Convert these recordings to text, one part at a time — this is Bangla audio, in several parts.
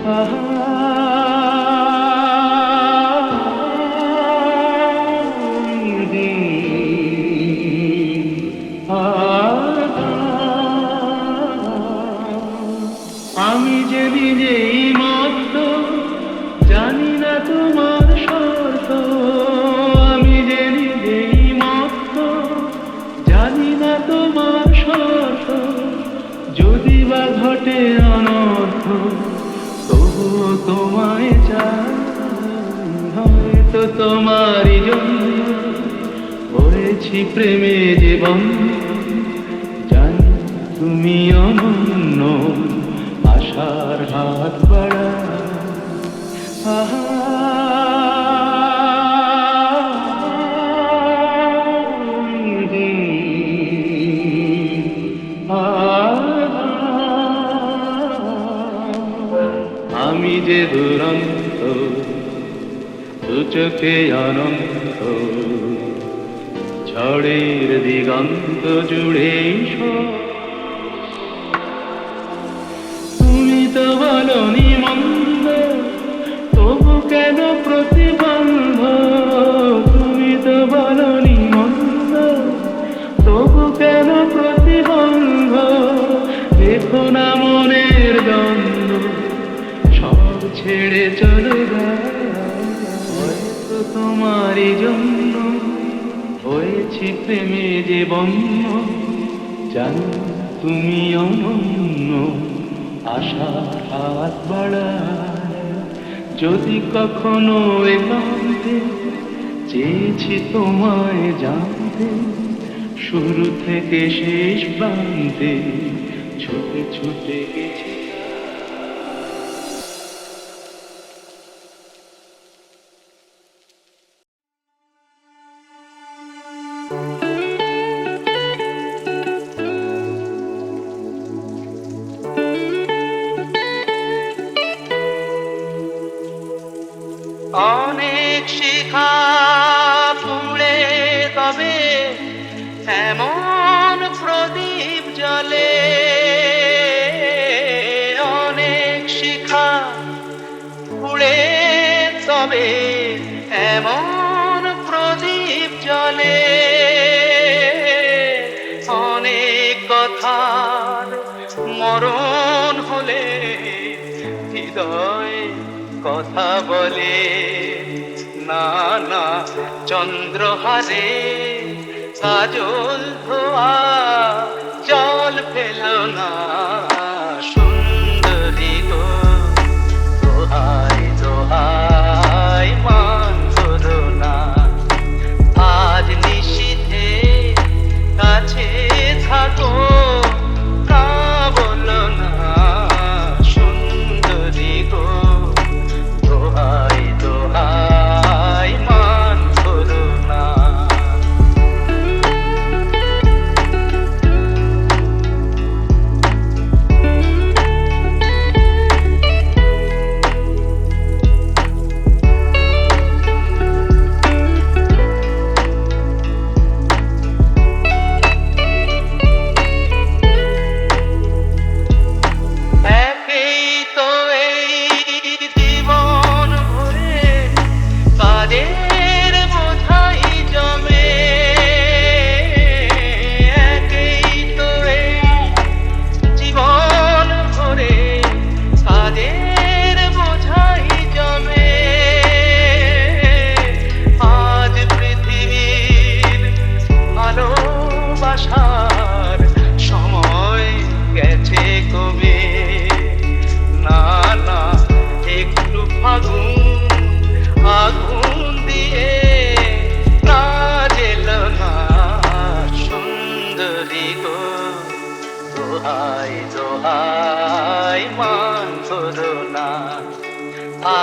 আমি যে নিজেই মত্ত, জানি না তোমার শর্ত। আমি যে নিজেই মত্ত, জানি না তোমার শর্ত। যদি বা ঘটে তবুও তোমায় চাই, হয়তো তোমারই জন্য পড়েছি প্রেমে জীবন জানি তুমি অনন্য, আশার হাত বাড়া আমি দুরন্ত দু চোখে অনন্ত। ঝড়ের দিগন্ত জুড়ে তুমি তো বলনি চলে হয়তো তোমারই জন্য হয়েছি প্রেমে যে বন্য জানো তুমি অনন্য আশার হাত বাড়ায় যদি কখনো একান্তে চেয়েছি তোমায় জানতে শুরু থেকে শেষ প্রান্তে ছুটে ছুটে গেছি অনেক শিখা পুড়ে তবে এমন প্রদীপ জলে অনেক শিখা পুড়ে তবে এমন প্রদীপ জলে অনেক কথার কথা বলে না না চন্দ্রহারে কাজল ধোয়া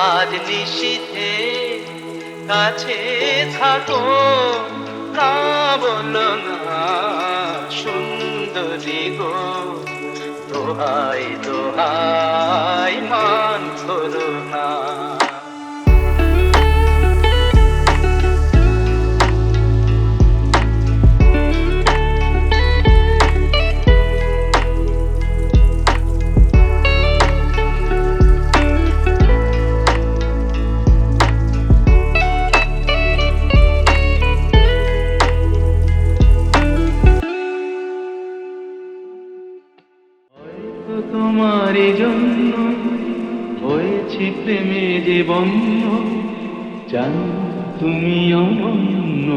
আজ নিশীথে কাছে থাকো না বলো না সুন্দরী গো। দোহাই দোহাই মান তোমারই জন্য হয়েছে প্রেমে যে বন্ধ জান তুমি অনন্য।